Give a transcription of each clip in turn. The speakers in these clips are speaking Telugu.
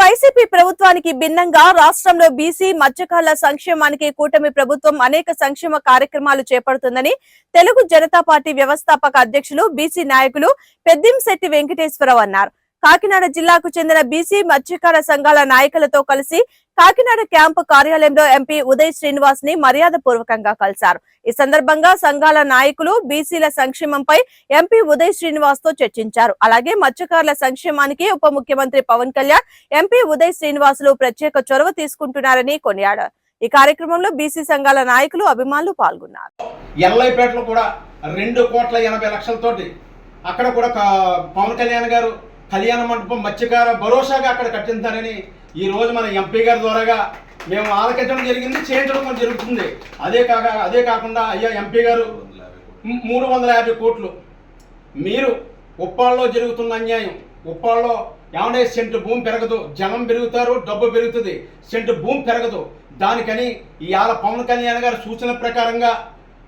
వైసీపీ ప్రభుత్వానికి భిన్నంగా రాష్ట్రంలో బీసీ మత్స్యకారుల సంక్షేమానికి కూటమి ప్రభుత్వం అనేక సంక్షేమ కార్యక్రమాలు చేపడుతుందని తెలుగు జనతా పార్టీ వ్యవస్థాపక అధ్యక్షులు బీసీ నాయకులు పెద్దింశెట్టి వెంకటేశ్వరరావు అన్నారు. కాకినాడ జిల్లాకు చెందిన బీసీ మత్స్యకార సంఘాల నాయకులతో కలిసి కాకినాడ క్యాంపు కార్యాలయంలో ఎంపీ ఉదయ్ శ్రీనివాస్ని మర్యాద పూర్వకంగా కలిశారు. ఈ సందర్భంగా సంఘాల నాయకులు బీసీల సంక్షేమంపై ఎంపీ ఉదయ్ శ్రీనివాస్తో చర్చించారు. అలాగే మత్స్యకారుల సంక్షేమానికి ఉప ముఖ్యమంత్రి పవన్ కళ్యాణ్ ఎంపీ ఉదయ్ శ్రీనివాసులు ప్రత్యేక చొరవ తీసుకుంటున్నారని కొనియాడారు. ఈ కార్యక్రమంలో బీసీ సంఘాల నాయకులు అభిమానులు పాల్గొన్నారు. ఎల్ఐపేటలో కూడా రెండు కోట్ల ఎనభై లక్షలతోటి అక్కడ కూడా పవన్ కళ్యాణ్ గారు కళ్యాణ మండపం మత్స్యకార భరోసాగా అక్కడ కట్టించారని ఈ రోజు మన ఎంపీ గారి ద్వారాగా మేము ఆలకించడం జరిగింది చేయించడం కూడా జరుగుతుంది. అదే కాక అదే కాకుండా అయ్యా ఎంపీ గారు మూడు వందల యాభై కోట్లు. మీరు ఉప్పాళ్ళలో జరుగుతున్న అన్యాయం ఉప్పాళ్ళలో ఏమంటే సెంటు భూమి పెరగదు జనం పెరుగుతారు డబ్బు పెరుగుతుంది సెంటు భూమి పెరగదు. దానికని ఇవాళ పవన్ కళ్యాణ్ గారి సూచన ప్రకారంగా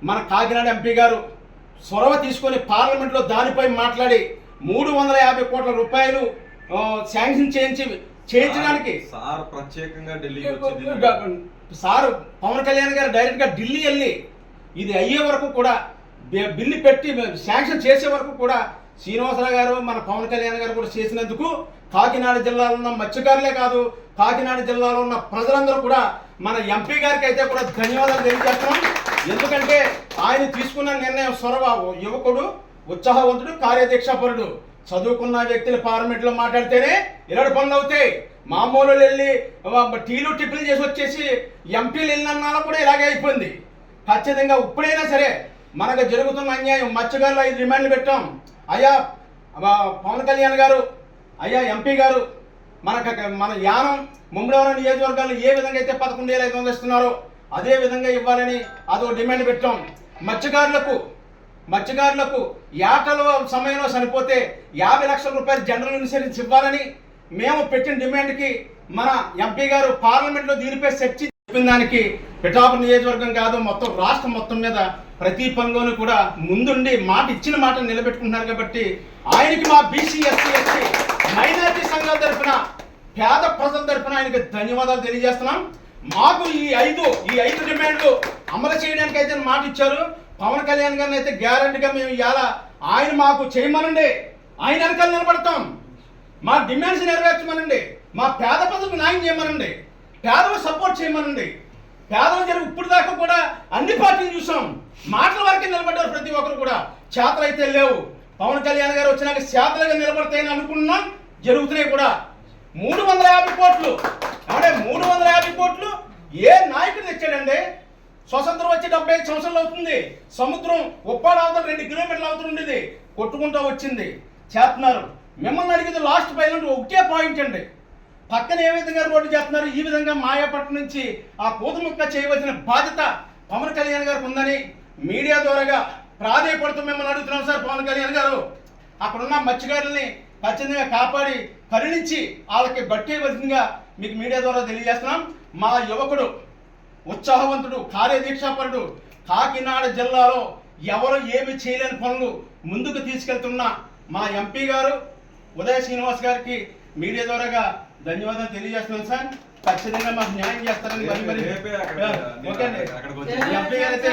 మన కాకినాడ ఎంపీ గారు చొరవ తీసుకొని పార్లమెంట్లో దానిపై మాట్లాడి మూడు వందల యాభై కోట్ల రూపాయలు ఆ, శాంక్షన్ చేయించి చేయించడానికి. సార్ ప్రత్యేకంగా దీన్ని- సార్ పవన్ కళ్యాణ్ గారు డైరెక్ట్గా ఢిల్లీ వెళ్ళి ఇది అయ్యే వరకు కూడా బిల్లు పెట్టి శాంక్షన్ చేసే వరకు కూడా శ్రీనివాసరావు గారు మన పవన్ కళ్యాణ్ గారు కూడా చేసినందుకు కాకినాడ జిల్లాలో ఉన్న మత్స్యకారులే కాదు కాకినాడ జిల్లాలో ఉన్న ప్రజలందరూ కూడా మన ఎంపీ గారికి అయితే కూడా ధన్యవాదాలు తెలియజేస్తున్నాం. ఎందుకంటే ఆయన తీసుకున్న నిర్ణయం సొరవ యువకుడు ఉత్సాహవంతుడు కార్యదీక్షాపరుడు. చదువుకున్న వ్యక్తులు పార్లమెంట్లో మాట్లాడితేనే ఇలాంటి పనులు అవుతాయి. మామూలు వెళ్ళి టీలు టిఫిన్లు చేసి వచ్చేసి ఎంపీలు వెళ్ళినన్నాలో కూడా ఇలాగే అయిపోయింది. ఖచ్చితంగా ఇప్పుడైనా సరే మనకు జరుగుతున్న అన్యాయం మత్స్యగారులు ఐదు రిమాండ్లు పెట్టాం. అయ్యా పవన్ కళ్యాణ్ గారు అయ్యా ఎంపీ గారు మనకు మన యానం ముమ్మడివరం నియోజకవర్గాలు ఏ విధంగా అయితే పదకొండు వేల ఐదు వందలు ఇస్తున్నారో అదే విధంగా ఇవ్వాలని అదో డిమాండ్ పెట్టాం. మత్స్యకారులకు మత్స్యకారులకు ఏటల సమయంలో చనిపోతే యాభై లక్షల రూపాయలు జనరల్ ఇన్సూరెన్స్ ఇవ్వాలని మేము పెట్టిన డిమాండ్కి మన ఎంపీ గారు పార్లమెంట్లో దీనిపై చర్చ చెప్పిన దానికి పిఠాపురం నియోజకవర్గం కాదు మొత్తం రాష్ట్రం మొత్తం మీద ప్రతి పనిలోనూ కూడా ముందుండి మాట ఇచ్చిన మాట నిలబెట్టుకుంటున్నారు కాబట్టి ఆయనకి మా బీసీ ఎస్సీ ఎస్టీ మైనారిటీ సంఘాల తరఫున పేద ప్రజల తరఫున ఆయనకి ధన్యవాదాలు తెలియజేస్తున్నాం. మాకు ఈ ఐదు ఈ ఐదు డిమాండ్లు అమలు చేయడానికి అయితే మాట ఇచ్చారు. పవన్ కళ్యాణ్ గారిని అయితే గ్యారంటీగా మేము ఇవాళ ఆయన మాకు చేయమనండి. ఆయన వెనకాల నిలబడతాం. మా డిమాండ్స్ నెరవేర్చమనండి. మా పేద ప్రజలకు న్యాయం చేయమనండి. పేదలు సపోర్ట్ చేయమనండి. పేదలు జరిగి ఇప్పుడు దాకా కూడా అన్ని పార్టీలు చూసాం. మాటల వరకే నిలబడ్డారు ప్రతి ఒక్కరు కూడా. చేతలు అయితే లేవు. పవన్ కళ్యాణ్ గారు వచ్చినాక చేతలుగా నిలబడతాయని అనుకున్నాం జరుగుతున్నాయి కూడా. మూడు వందల యాభై కోట్లు. అంటే మూడు వందల యాభై కోట్లు ఏ నాయకుడు తెచ్చాడండి? స్వతంత్రం వచ్చి డెబ్బై ఐదు సంవత్సరాలు అవుతుంది. సముద్రం ఉప్పాడ అవతల రెండు కిలోమీటర్ల అవతల ఉండేది. కొట్టుకుంటూ వచ్చింది. చేస్తున్నారు. మిమ్మల్ని అడిగింది లాస్ట్ పైన ఒకటే పాయింట్ అండి. పక్కన ఏ విధంగా రోడ్డు చేస్తున్నారు? ఈ విధంగా మాయాపట్నం నుంచి ఆ పూతముక్క చేయవలసిన బాధ్యత పవన్ కళ్యాణ్ గారికి ఉందని మీడియా ద్వారాగా ప్రాధేయపడుతూ మిమ్మల్ని అడుగుతున్నాం సార్ పవన్ కళ్యాణ్ గారు. అక్కడున్న మత్స్యకారుల్ని ఖచ్చితంగా కాపాడి కరుణించి వాళ్ళకి బట్టేయవలసిందిగా మీకు మీడియా ద్వారా తెలియజేస్తున్నాం. మా యువకుడు ఉత్సాహవంతుడు కార్యదీక్షాపరుడు. కాకినాడ జిల్లాలో ఎవరు ఏమి చేయలేని పనులు ముందుకు తీసుకెళ్తున్న మా ఎంపీ గారు ఉదయ శ్రీనివాస్ గారికి మీడియా ద్వారాగా ధన్యవాదాలు తెలియజేస్తున్నాను సార్. ఖచ్చితంగా మాకు న్యాయం చేస్తారని మరి మరి ఓకే అండి. అక్కడికి ఎంపీ గారు అయితే